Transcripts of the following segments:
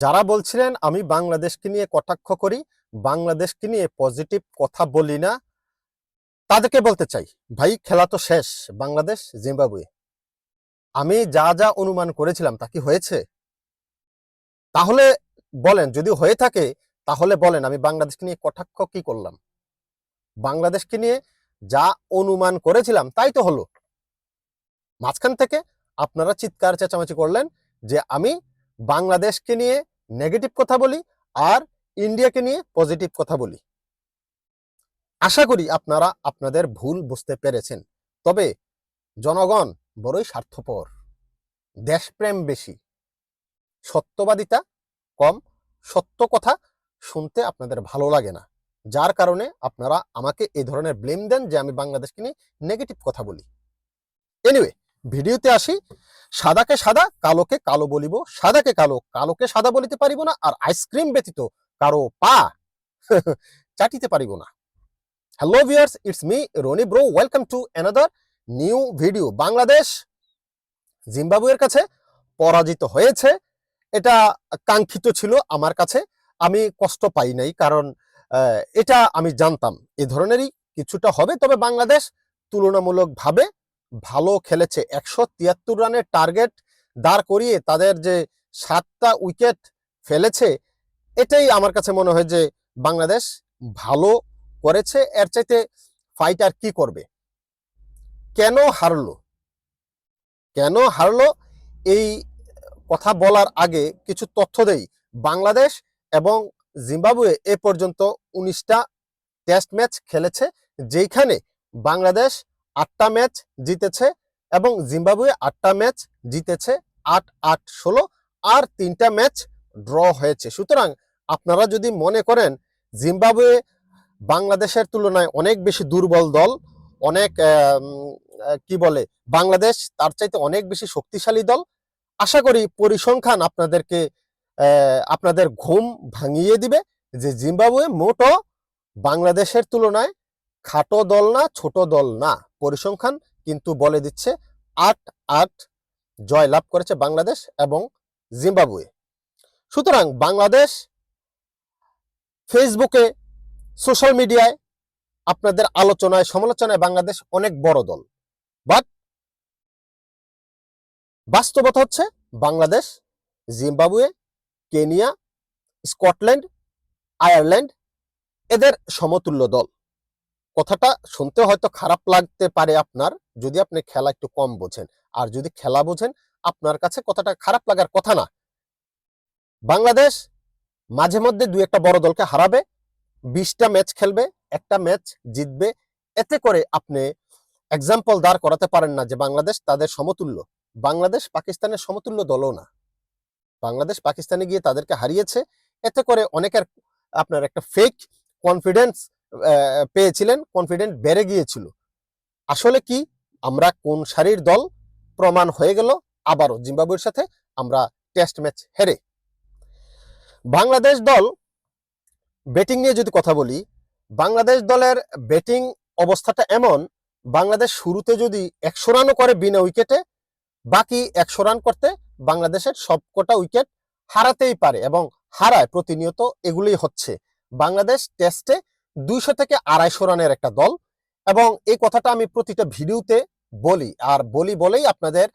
যারা বলছিলেন, আমি বাংলাদেশকে নিয়ে কটাক্ষ করি, বাংলাদেশকে নিয়ে পজিটিভ কথা বলি না, তাদেরকে বলতে চাই, ভাই, খেলা তো শেষ, বাংলাদেশ, জিম্বাবুয়ে। আমি যা যা অনুমান করেছিলাম, তা কি হয়েছে? তাহলে বলেন, যদি হয়ে থাকে, তাহলে বলেন, আমি বাংলাদেশকে নিয়ে কটাক্ষ কি করলাম? বাংলাদেশকে নিয়ে যা অনুমান করেছিলাম, তাই তো হলো। মাঝখান থেকে আপনারা চিৎকার, চেঁচামেচি করলেন যে, আমি বাংলাদেশকে নিয়ে নেগেটিভ কথা বলি আর ইন্ডিয়াকে নিয়ে পজিটিভ কথা বলি। আশা করি আপনারা আপনাদের ভুল বুঝতে পেরেছেন। তবে জনগণ বড়ই স্বার্থপর, দেশপ্রেম বেশি। সত্যবাদিতা কম, সত্য কথা শুনতে আপনাদের ভালো লাগে না। যার কারণে আপনারা আমাকে এই ধরনের ব্লেম দেন যে আমি বাংলাদেশকে নিয়ে নেগেটিভ কথা বলি। এনিওয়ে ভিডিওতে আসি। সাদাকে সাদা, কালোকে কালো বলিব। সাদাকে কালো, কালোকে সাদা বলিতে পারিব না, আর আইসক্রিম ব্যতীত কারও পা চাটিতে পারিব না। Hello viewers it's me Rony bro welcome to another new video Bangladesh জিম্বাবুয়ের কাছে পরাজিত হয়েছে। এটা কাঙ্ক্ষিত ছিল আমার কাছে। আমি কষ্ট পাই নাই, কারণ এটা আমি জানতাম। এ ধরনেরই কিছুটা হবে, তবে বাংলাদেশ তুলনামূলকভাবে ভালো খেলেছে। একশো তিয়াত্তর রানের টার্গেট দাঁড় করিয়ে তাদের যে সাতটা উইকেট ফেলেছে, এটাই আমার কাছে মনে হয় যে বাংলাদেশ ভালো করেছে। এর চাইতে ফাইটার কি করবে? কেন হারলো? কেন হারলো? এই কথা বলার আগে কিছু তথ্য দেই। বাংলাদেশ এবং জিম্বাবুয়ে এ পর্যন্ত উনিশটা টেস্ট ম্যাচ খেলেছে যেখানে বাংলাদেশ আটটা ম্যাচ জিতেছে এবং জিম্বাবুয়ে আটটা ম্যাচ জিতেছে আট আট, ষোলো আর তিনটা ম্যাচ ড্র হয়েছে। সুতরাং আপনারা যদি মনে করেন জিম্বাবুয়ে বাংলাদেশের তুলনায় অনেক বেশি দুর্বল দল, অনেক কি বলে, বাংলাদেশ তার চাইতে অনেক বেশি শক্তিশালী দল, আশা করি পরিসংখ্যান আপনাদেরকে আপনাদের ঘুম ভাঙিয়ে দিবে যে জিম্বাবুয়ে মোটো বাংলাদেশের তুলনায় খাটো দল না, ছোট দল না। পরিসংখ্যান কিন্তু বলে দিচ্ছে আট আট জয় লাভ করেছে বাংলাদেশ এবং জিম্বাবুয়ে। সুতরাং বাংলাদেশ ফেসবুকে, সোশ্যাল মিডিয়ায়, আপনাদের আলোচনায়, সমালোচনায় বাংলাদেশ অনেক বড় দল। বাট বাস্তবতা হচ্ছে Bangladesh, Zimbabwe, Kenya, Scotland, Ireland, এদের সমতুল্য দল। কথাটা শুনতে হয়তো খারাপ লাগতে পারে আপনার, যদি আপনি খেলা একটু কম বোঝেন। আর যদি খেলা বোঝেন, আপনার কাছে কথাটা খারাপ লাগার কথা না। বাংলাদেশ মাঝে মধ্যে দুই একটা বড় দলকে হারাবে, বিশটা ম্যাচ খেলবে, একটা ম্যাচ জিতবে। এতে করে আপনি এক্সাম্পল দাঁড় করাতে পারেন না যে বাংলাদেশ তাদের সমতুল্য। বাংলাদেশ পাকিস্তানের সমতুল্য দলও না। বাংলাদেশ পাকিস্তানে গিয়ে তাদেরকে হারিয়েছে। এতে করে অনেকের আপনার একটা ফেক কনফিডেন্স পেয়েছিলেন কনফিডেন্ট বেড়ে গিয়েছিল। আসলে কি? আমরা কোন সারির দল? প্রমাণ হয়ে গেল, আবারও জিম্বাবুয়ের সাথে আমরা টেস্ট ম্যাচ হেরে। বাংলাদেশ দল ব্যাটিং নিয়ে যদি কথা বলি, বাংলাদেশ দলের ব্যাটিং অবস্থাটা এমন, বাংলাদেশ শুরুতে যদি একশো রানও করে বিনা উইকেটে বাকি একশো রান করতে বাংলাদেশের সবকটা উইকেট হারাতেই পারে এবং হারায়, প্রতিনিয়ত এগুলোই হচ্ছে। বাংলাদেশ টেস্টে দুইশো থেকে আড়াইশো রানের একটা দল। এবং এই কথাটা আমি প্রতিটা ভিডিওতে বলি, আর বলি বলেই আপনাদের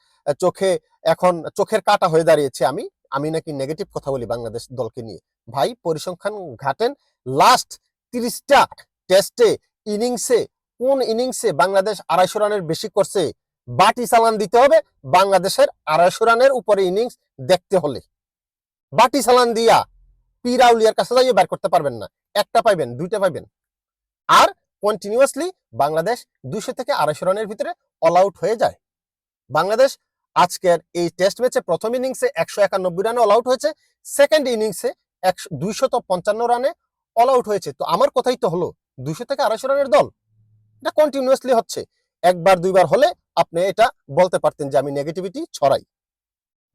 চোখে এখন চোখের কাটা হয়ে দাঁড়িয়েছে আমি। আমি নাকি নেগেটিভ কথা বলি বাংলাদেশ দলকে নিয়ে। ভাই, পরিসংখ্যান ঘাটেন লাস্ট তিরিশটা টেস্টে ইনিংসে কোন ইনিংসে বাংলাদেশ আড়াইশো রানের বেশি করছে, বাটি চালান দিতে হবে বাংলাদেশের আড়াইশো রানের উপরে ইনিংস দেখতে হলে। বাটি চালান দিয়া পিরাউলিয়ার কাছে যাইয়ে বের করতে পারবেন না। একটা পাইবেন, দুইটা পাইবেন। আর কন্টিনিউয়াসলি বাংলাদেশ দুইশো থেকে আড়াইশো রানের ভিতরে অল আউট হয়ে যায়। বাংলাদেশ আজকের এই টেস্ট ম্যাচে প্রথম ইনিংসে একশো একানব্বই রানে অল আউট হয়েছে সেকেন্ড ইনিংসে একশো দুইশত পঞ্চান্ন রানে অল আউট হয়েছে। তো আমার কথাই তো হলো, দুইশো থেকে আড়াইশো রানের দল, এটা কন্টিনিউয়াসলি হচ্ছে। একবার, দুইবার হলে আপনি এটা বলতে পারতেন যে আমি নেগেটিভিটি ছড়াই।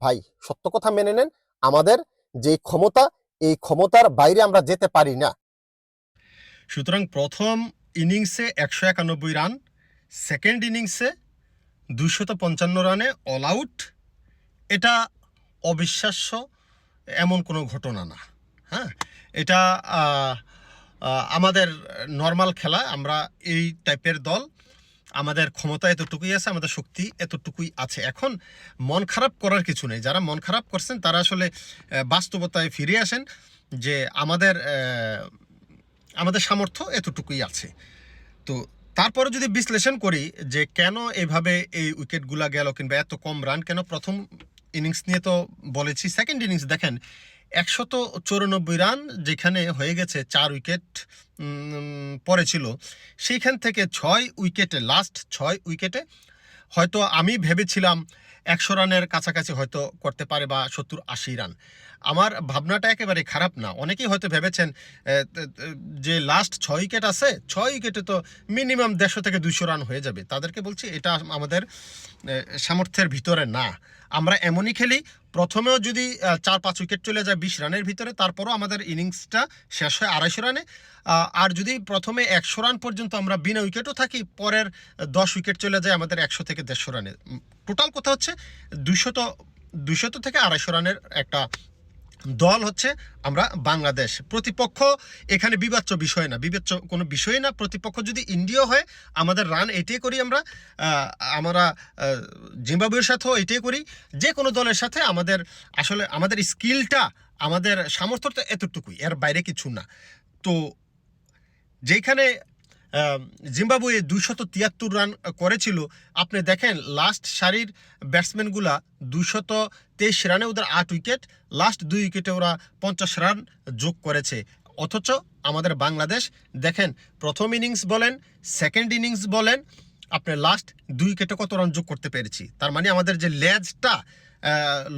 ভাই, সত্য কথা মেনে নেন, আমাদের যে ক্ষমতা এই ক্ষমতার বাইরে আমরা যেতে পারি না। সুতরাং প্রথম ইনিংসে একশো একানব্বই রান, সেকেন্ড ইনিংসে দুইশত পঞ্চান্ন রানে অল আউট এটা অবিশ্বাস্য, এমন কোনো ঘটনা না। হ্যাঁ এটা আমাদের নর্মাল খেলা, আমরা এই টাইপের দল। আমাদের ক্ষমতা এতটুকুই আছে, আমাদের শক্তি এতটুকুই আছে। এখন মন খারাপ করার কিছু নেই। যারা মন খারাপ করছেন, তারা আসলে বাস্তবতায় ফিরে আসেন যে আমাদের আমাদের সামর্থ্য এতটুকুই আছে। তো তারপরে যদি বিশ্লেষণ করি যে কেন এভাবে এই উইকেটগুলা গেল কিংবা এত কম রান, কেন প্রথম ইনিংস নিয়ে তো বলেছি, সেকেন্ড ইনিংস দেখেন একশত চৌরানব্বই রান যেখানে হয়ে গেছে চার উইকেট পরে সেইখান থেকে ছয় উইকেটে লাস্ট ছয় উইকেটে হয়তো আমি ভেবেছিলাম একশো রানের কাছাকাছি হয়তো করতে পারে বা সত্তর আশি রান। আমার ভাবনাটা একেবারে খারাপ না। অনেকেই হয়তো ভেবেছেন যে লাস্ট ছয় উইকেট আছে, ছয় উইকেটে তো মিনিমাম দেড়শো থেকে দুইশো রান হয়ে যাবে। তাদেরকে বলছি, এটা আমাদের সামর্থ্যের ভিতরে না। আমরা এমনই খেলি। প্রথমেও যদি চার পাঁচ উইকেট চলে যায় বিশ রানের ভিতরে, তারপরও আমাদের ইনিংসটা শেষ হয় আড়াইশো রানে। আর যদি প্রথমে একশো রান পর্যন্ত আমরা বিনা উইকেটও থাকি, পরের দশ উইকেট চলে যায় আমাদের একশো থেকে দেড়শো রানে। টোটাল কথা হচ্ছে দুইশত দুইশত থেকে আড়াইশো রানের একটা দল হচ্ছে আমরা বাংলাদেশ। প্রতিপক্ষ এখানে বিবাচ্য বিষয় না। বিবেচ্য কোনো বিষয় না। প্রতিপক্ষ যদি ইন্ডিয়া হয়, আমাদের রান এটাই করি আমরা। আমরা জিম্বাবুয়ের সাথেও এটাই করি। যে কোনো দলের সাথে আমাদের আসলে আমাদের স্কিলটা আমাদের সামর্থ্য তো এতটুকুই। এর বাইরে কিছু না। তো যেখানে জিম্বাবুয়ে দুইশত তিয়াত্তর রান করেছিল, আপনি দেখেন লাস্ট সারির ব্যাটসম্যানগুলা দুইশত তেইশ রানে ওদের আট উইকেট লাস্ট দুই উইকেটে ওরা পঞ্চাশ রান যোগ করেছে। অথচ আমাদের বাংলাদেশ, দেখেন, প্রথম ইনিংস বলেন সেকেন্ড ইনিংস বলেন, আপনি লাস্ট দুই উইকেটে কত রান যোগ করতে পেরেছি? তার মানে আমাদের যে লেজটা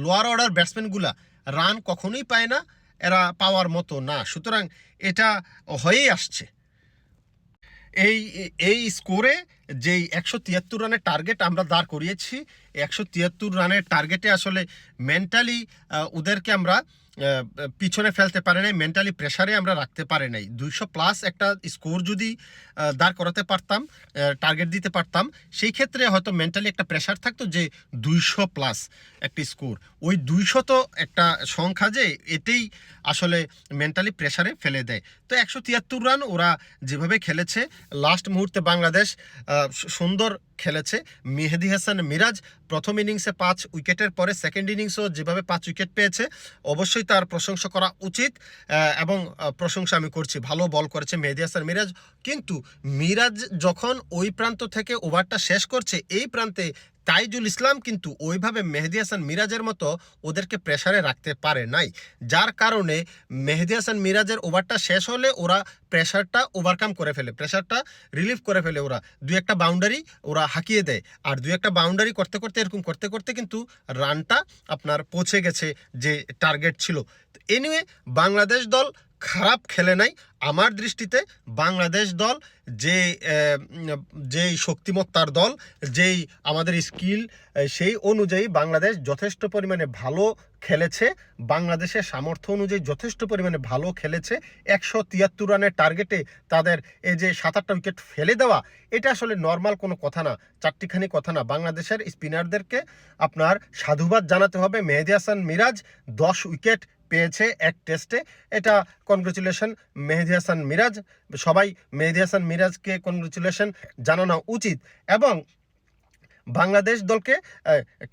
লোয়ার অর্ডার ব্যাটসম্যানগুলা রান কখনোই পায় না, এরা পাওয়ার মতো না। সুতরাং এটা হয়েই আসছে। এই এই স্কোরে যেই একশো তিয়াত্তর রানের টার্গেট আমরা দাঁড় করিয়েছি একশো তিয়াত্তর রানের টার্গেটে আসলে মেন্টালি ওদেরকে আমরা পিছনে ফেলতে পারে নাই মেন্টালি প্রেশারে আমরা রাখতে পারি নাই। দুইশো প্লাস একটা স্কোর যদি দাঁড় করাতে পারতাম টার্গেট দিতে পারতাম, সেই ক্ষেত্রে হয়তো মেন্টালি একটা প্রেশার থাকতো যে দুইশো প্লাস একটা স্কোর ওই দুইশো তো একটা সংখ্যা যে এতেই আসলে মেন্টালি প্রেশারে ফেলে দেয়। তো একশো তিয়াত্তর রান ওরা যেভাবে খেলেছে লাস্ট মুহূর্তে বাংলাদেশ সুন্দর খেলেছে। মেহেদি হাসান মিরাজ প্রথম ইনিংসে পাঁচ উইকেটের পরে সেকেন্ড ইনিংসও যেভাবে পাঁচ উইকেট পেয়েছে, অবশ্যই তার প্রশংসা করা উচিত এবং প্রশংসা আমি করছি। ভালো বল করেছে মেহেদি হাসান মিরাজ। কিন্তু মিরাজ যখন ওই প্রান্ত থেকে ওভারটা শেষ করছে, এই প্রান্তে তাইজুল ইসলাম কিন্তু ওইভাবে মেহেদি হাসান মিরাজের মতো ওদেরকে প্রেসারে রাখতে পারে নাই। যার কারণে মেহেদি হাসান মিরাজের ওভারটা শেষ হলে ওরা প্রেসারটা ওভারকাম করে ফেলে প্রেশারটা রিলিফ করে ফেলে ওরা। দুই একটা বাউন্ডারি ওরা হাঁকিয়ে দেয়। আর দুই একটা বাউন্ডারি করতে করতে, এরকম করতে করতে কিন্তু রানটা আপনার পৌঁছে গেছে যে টার্গেট ছিল। এনিওয়ে বাংলাদেশ দল খারাপ খেলে নাই। আমার দৃষ্টিতে বাংলাদেশ দল যে যেই শক্তিমত্তার দল, যেই আমাদের স্কিল সেই অনুযায়ী বাংলাদেশ যথেষ্ট পরিমাণে ভালো খেলেছে। বাংলাদেশের সামর্থ্য অনুযায়ী যথেষ্ট পরিমাণে ভালো খেলেছে। একশো তিয়াত্তর রানের টার্গেটে তাদের এই যে সাত আটটা উইকেট ফেলে দেওয়া, এটা আসলে নর্মাল কোনো কথা না, চারটিখানি কথা না। বাংলাদেশের স্পিনারদেরকে আপনার সাধুবাদ জানাতে হবে। মেহেদি হাসান মিরাজ দশ উইকেট পেয়েছে এক টেস্টে এটা কনগ্রেচুলেশন মেহেদি হাসান মিরাজ। সবাই মেহেদি হাসান মিরাজকে কনগ্রেচুলেশন জানানো উচিত। এবং বাংলাদেশ দলকে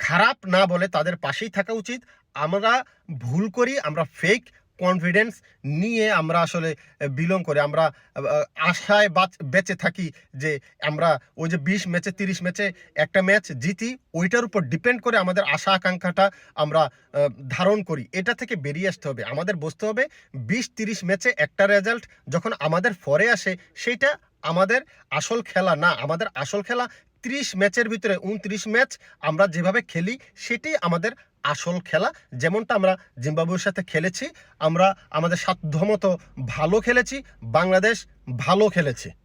খারাপ না বলে তাদের পাশেই থাকা উচিত। আমরা ভুল করি, আমরা ফেক কনফিডেন্স নিয়ে আমরা আসলে বিলং করি। আমরা আশায় বাচ- বেঁচে থাকি যে আমরা ওই যে বিশ ম্যাচে, তিরিশ ম্যাচে একটা ম্যাচ জিতি, ওইটার উপর ডিপেন্ড করে আমাদের আশা, আকাঙ্ক্ষাটা আমরা ধারণ করি। এটা থেকে বেরিয়ে আসতে হবে। আমাদের বুঝতে হবে বিশ, তিরিশ ম্যাচে একটা রেজাল্ট যখন আমাদের ফরে আসে সেইটা আমাদের আসল খেলা না। আমাদের আসল খেলা ত্রিশ ম্যাচের ভিতরে, উনত্রিশ ম্যাচ আমরা যেভাবে খেলি, সেটাই আমাদের আসল খেলা, যেমনটা আমরা জিম্বাবুয়ের সাথে খেলেছি, আমরা আমাদের সাধ্যমতো ভালো খেলেছি, বাংলাদেশ ভালো খেলেছে।